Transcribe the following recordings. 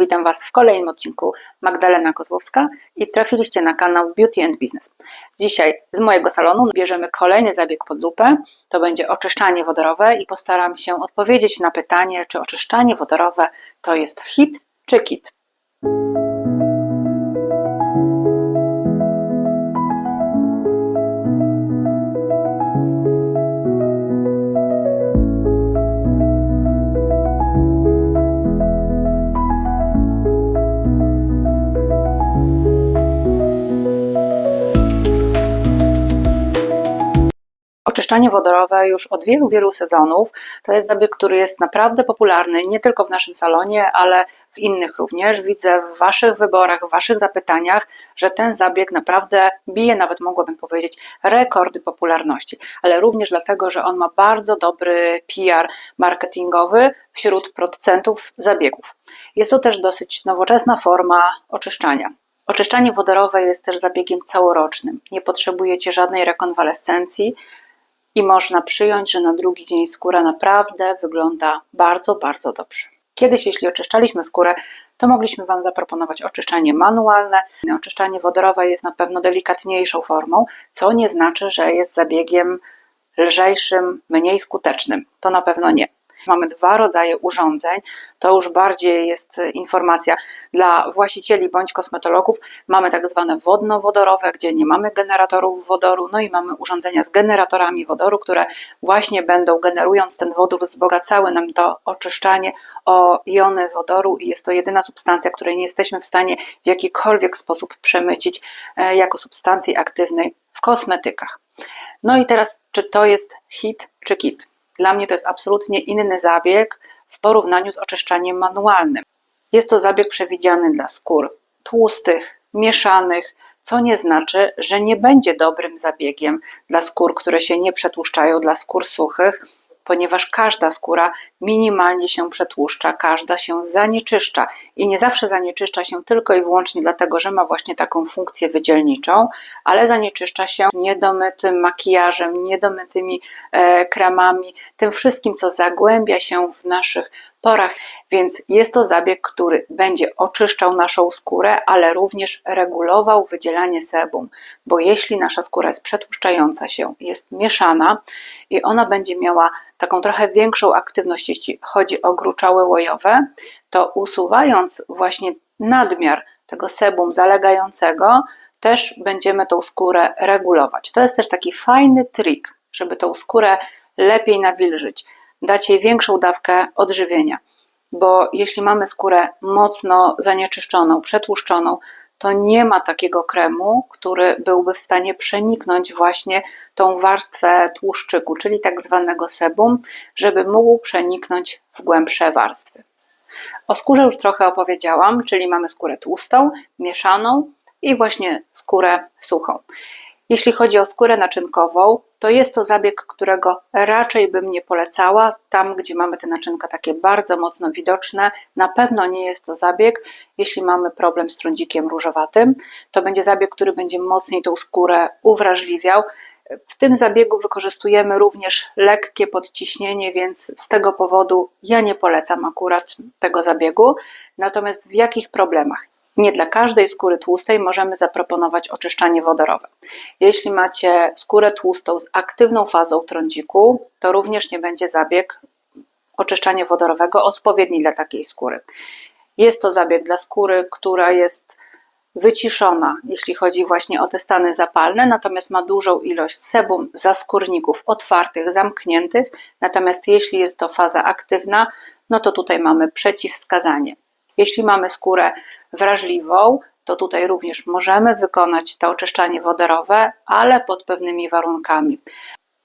Witam Was w kolejnym odcinku. Magdalena Kozłowska i trafiliście na kanał Beauty and Business. Dzisiaj z mojego salonu bierzemy kolejny zabieg pod lupę. To będzie oczyszczanie wodorowe i postaram się odpowiedzieć na pytanie, czy oczyszczanie wodorowe to jest hit czy kit. Oczyszczanie wodorowe już od wielu, wielu sezonów to jest zabieg, który jest naprawdę popularny nie tylko w naszym salonie, ale w innych również. Widzę w Waszych wyborach, w Waszych zapytaniach, że ten zabieg naprawdę bije, nawet mogłabym powiedzieć, rekordy popularności, ale również dlatego, że on ma bardzo dobry PR marketingowy wśród producentów zabiegów. Jest to też dosyć nowoczesna forma oczyszczania. Oczyszczanie wodorowe jest też zabiegiem całorocznym. Nie potrzebujecie żadnej rekonwalescencji i można przyjąć, że na drugi dzień skóra naprawdę wygląda bardzo, bardzo dobrze. Kiedyś, jeśli oczyszczaliśmy skórę, to mogliśmy Wam zaproponować oczyszczanie manualne. Oczyszczanie wodorowe jest na pewno delikatniejszą formą, co nie znaczy, że jest zabiegiem lżejszym, mniej skutecznym. To na pewno nie. Mamy dwa rodzaje urządzeń. To już bardziej jest informacja dla właścicieli bądź kosmetologów. Mamy tak zwane wodno-wodorowe, gdzie nie mamy generatorów wodoru, no i mamy urządzenia z generatorami wodoru, które właśnie będą generując ten wodór wzbogacały nam to oczyszczanie o jony wodoru i jest to jedyna substancja, której nie jesteśmy w stanie w jakikolwiek sposób przemycić e, jako substancji aktywnej w kosmetykach. No i teraz, czy to jest hit czy kit? Dla mnie to jest absolutnie inny zabieg w porównaniu z oczyszczaniem manualnym. Jest to zabieg przewidziany dla skór tłustych, mieszanych, co nie znaczy, że nie będzie dobrym zabiegiem dla skór, które się nie przetłuszczają, dla skór suchych, ponieważ każda skóra minimalnie się przetłuszcza, każda się zanieczyszcza. I nie zawsze zanieczyszcza się tylko i wyłącznie dlatego, że ma właśnie taką funkcję wydzielniczą, ale zanieczyszcza się niedomytym makijażem, niedomytymi e, kremami, tym wszystkim, co zagłębia się w naszych porach, więc jest to zabieg, który będzie oczyszczał naszą skórę, ale również regulował wydzielanie sebum, bo jeśli nasza skóra jest przetłuszczająca się, jest mieszana i ona będzie miała taką trochę większą aktywność, jeśli chodzi o gruczoły łojowe, to usuwając właśnie nadmiar tego sebum zalegającego, też będziemy tą skórę regulować. To jest też taki fajny trik, żeby tą skórę lepiej nawilżyć, dać jej większą dawkę odżywienia. Bo jeśli mamy skórę mocno zanieczyszczoną, przetłuszczoną, to nie ma takiego kremu, który byłby w stanie przeniknąć właśnie tą warstwę tłuszczyku, czyli tak zwanego sebum, żeby mógł przeniknąć w głębsze warstwy. O skórze już trochę opowiedziałam, czyli mamy skórę tłustą, mieszaną i właśnie skórę suchą. Jeśli chodzi o skórę naczynkową, to jest to zabieg, którego raczej bym nie polecała. Tam, gdzie mamy te naczynka takie bardzo mocno widoczne, na pewno nie jest to zabieg. Jeśli mamy problem z trądzikiem różowatym, to będzie zabieg, który będzie mocniej tą skórę uwrażliwiał. W tym zabiegu wykorzystujemy również lekkie podciśnienie, więc z tego powodu ja nie polecam akurat tego zabiegu. Natomiast w jakich problemach? Nie dla każdej skóry tłustej możemy zaproponować oczyszczanie wodorowe. Jeśli macie skórę tłustą z aktywną fazą trądziku, to również nie będzie zabieg oczyszczania wodorowego odpowiedni dla takiej skóry. Jest to zabieg dla skóry, która jest wyciszona, jeśli chodzi właśnie o te stany zapalne, natomiast ma dużą ilość sebum, zaskórników otwartych, zamkniętych. Natomiast jeśli jest to faza aktywna, no to tutaj mamy przeciwwskazanie. Jeśli mamy skórę wrażliwą, to tutaj również możemy wykonać to oczyszczanie wodorowe, ale pod pewnymi warunkami.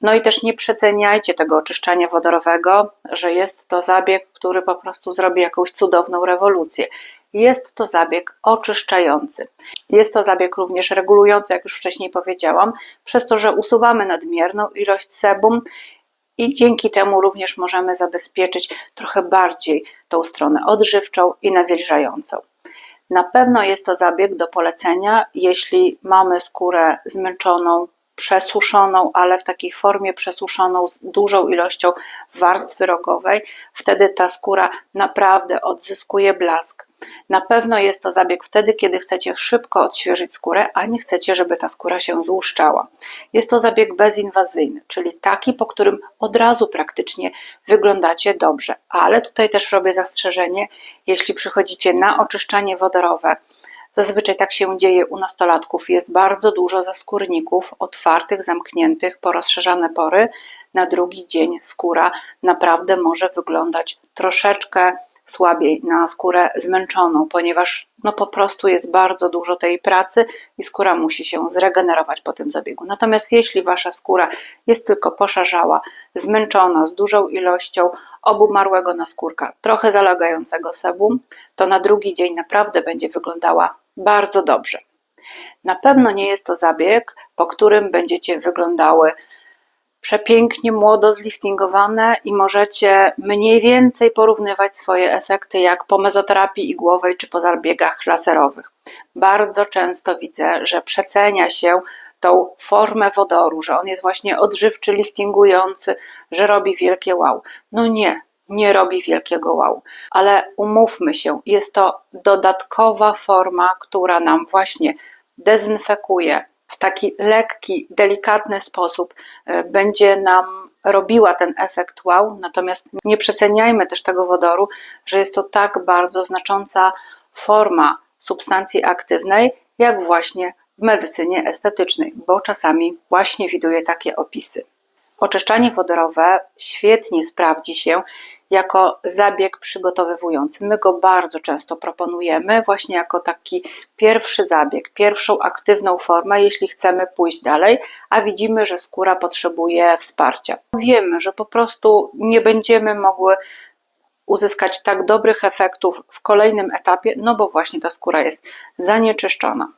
No i też nie przeceniajcie tego oczyszczania wodorowego, że jest to zabieg, który po prostu zrobi jakąś cudowną rewolucję. Jest to zabieg oczyszczający. Jest to zabieg również regulujący, jak już wcześniej powiedziałam, przez to, że usuwamy nadmierną ilość sebum i dzięki temu również możemy zabezpieczyć trochę bardziej tą stronę odżywczą i nawilżającą. Na pewno jest to zabieg do polecenia, jeśli mamy skórę zmęczoną, przesuszoną, ale w takiej formie przesuszoną z dużą ilością warstwy rogowej. Wtedy ta skóra naprawdę odzyskuje blask. Na pewno jest to zabieg wtedy, kiedy chcecie szybko odświeżyć skórę, a nie chcecie, żeby ta skóra się złuszczała. Jest to zabieg bezinwazyjny, czyli taki, po którym od razu praktycznie wyglądacie dobrze. Ale tutaj też robię zastrzeżenie, jeśli przychodzicie na oczyszczanie wodorowe, Zazwyczaj tak się dzieje u nastolatków. Jest bardzo dużo zaskórników otwartych, zamkniętych, porozszerzane pory. Na drugi dzień skóra naprawdę może wyglądać troszeczkę słabiej na skórę zmęczoną, ponieważ no po prostu jest bardzo dużo tej pracy i skóra musi się zregenerować po tym zabiegu. Natomiast jeśli wasza skóra jest tylko poszarzała, zmęczona, z dużą ilością obumarłego naskórka, trochę zalegającego sebum, to na drugi dzień naprawdę będzie wyglądała bardzo dobrze. Na pewno nie jest to zabieg, po którym będziecie wyglądały przepięknie młodo zliftingowane i możecie mniej więcej porównywać swoje efekty jak po mezoterapii igłowej czy po zabiegach laserowych. Bardzo często widzę, że przecenia się tą formę wodoru, że on jest właśnie odżywczy, liftingujący, że robi wielkie wow. No nie, nie robi wielkiego wow, ale umówmy się, jest to dodatkowa forma, która nam właśnie dezynfekuje, w taki lekki, delikatny sposób e, będzie nam robiła ten efekt wow, natomiast nie przeceniajmy też tego wodoru, że jest to tak bardzo znacząca forma substancji aktywnej, jak właśnie w medycynie estetycznej, bo czasami właśnie widuję takie opisy. Oczyszczanie wodorowe świetnie sprawdzi się jako zabieg przygotowywujący. My go bardzo często proponujemy właśnie jako taki pierwszy zabieg, pierwszą aktywną formę, jeśli chcemy pójść dalej, a widzimy, że skóra potrzebuje wsparcia. Wiemy, że po prostu nie będziemy mogły uzyskać tak dobrych efektów w kolejnym etapie, no bo właśnie ta skóra jest zanieczyszczona.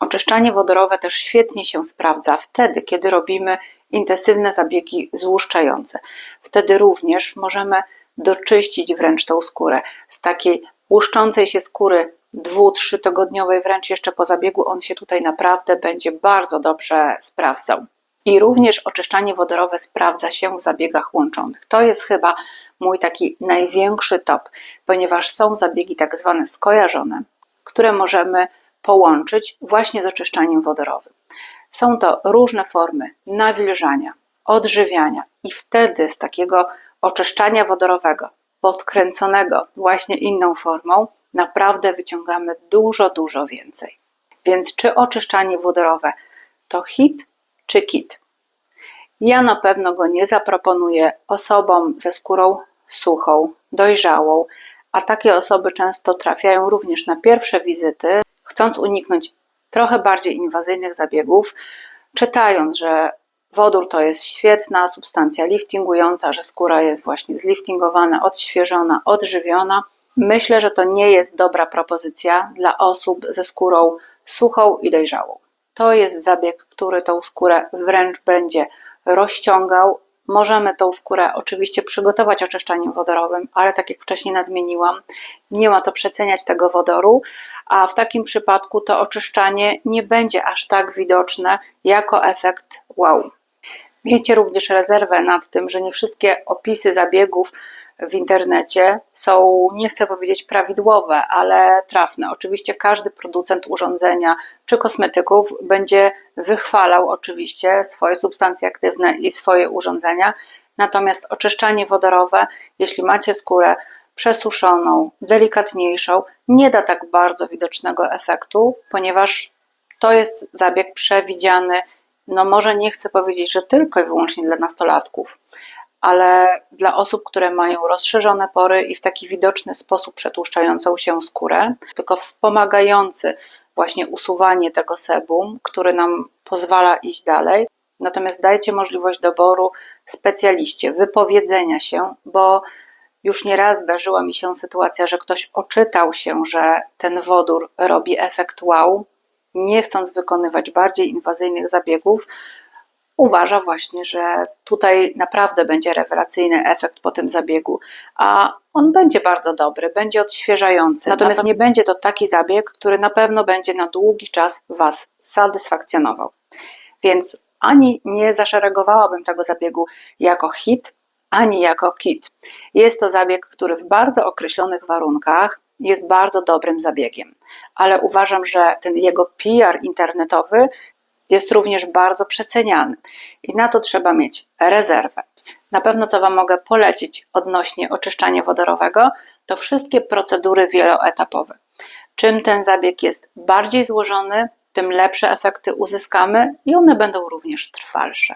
Oczyszczanie wodorowe też świetnie się sprawdza wtedy, kiedy robimy intensywne zabiegi złuszczające. Wtedy również możemy doczyścić wręcz tą skórę. Z takiej łuszczącej się skóry dwu, trzy tygodniowej, wręcz jeszcze po zabiegu, on się tutaj naprawdę będzie bardzo dobrze sprawdzał. I również oczyszczanie wodorowe sprawdza się w zabiegach łączonych. To jest chyba mój taki największy top, ponieważ są zabiegi tak zwane skojarzone, które możemy połączyć właśnie z oczyszczaniem wodorowym. Są to różne formy nawilżania, odżywiania i wtedy z takiego oczyszczania wodorowego, podkręconego właśnie inną formą, naprawdę wyciągamy dużo, dużo więcej. Więc czy oczyszczanie wodorowe to hit czy kit? Ja na pewno go nie zaproponuję osobom ze skórą suchą, dojrzałą, a takie osoby często trafiają również na pierwsze wizyty, chcąc uniknąć trochę bardziej inwazyjnych zabiegów, czytając, że Wodór to jest świetna substancja liftingująca, że skóra jest właśnie zliftingowana, odświeżona, odżywiona. Myślę, że to nie jest dobra propozycja dla osób ze skórą suchą i dojrzałą. To jest zabieg, który tą skórę wręcz będzie rozciągał. Możemy tą skórę oczywiście przygotować oczyszczaniem wodorowym, ale tak jak wcześniej nadmieniłam, nie ma co przeceniać tego wodoru, a w takim przypadku to oczyszczanie nie będzie aż tak widoczne jako efekt wow. Miejcie również rezerwę nad tym, że nie wszystkie opisy zabiegów w internecie są, nie chcę powiedzieć prawidłowe, ale trafne. Oczywiście każdy producent urządzenia czy kosmetyków będzie wychwalał oczywiście swoje substancje aktywne i swoje urządzenia. Natomiast oczyszczanie wodorowe, jeśli macie skórę przesuszoną, delikatniejszą, nie da tak bardzo widocznego efektu, ponieważ to jest zabieg przewidziany no może nie chcę powiedzieć, że tylko i wyłącznie dla nastolatków, ale dla osób, które mają rozszerzone pory i w taki widoczny sposób przetłuszczającą się skórę, tylko wspomagający właśnie usuwanie tego sebum, który nam pozwala iść dalej. Natomiast dajcie możliwość doboru specjaliście, wypowiedzenia się, bo już nieraz zdarzyła mi się sytuacja, że ktoś oczytał się, że ten wodór robi efekt wow, nie chcąc wykonywać bardziej inwazyjnych zabiegów, uważa właśnie, że tutaj naprawdę będzie rewelacyjny efekt po tym zabiegu, a on będzie bardzo dobry, będzie odświeżający. Natomiast nie będzie to taki zabieg, który na pewno będzie na długi czas Was satysfakcjonował. Więc ani nie zaszeregowałabym tego zabiegu jako hit, ani jako kit. Jest to zabieg, który w bardzo określonych warunkach jest bardzo dobrym zabiegiem, ale uważam, że ten jego PR internetowy jest również bardzo przeceniany i na to trzeba mieć rezerwę. Na pewno, co Wam mogę polecić odnośnie oczyszczania wodorowego, to wszystkie procedury wieloetapowe. Czym ten zabieg jest bardziej złożony, tym lepsze efekty uzyskamy i one będą również trwalsze.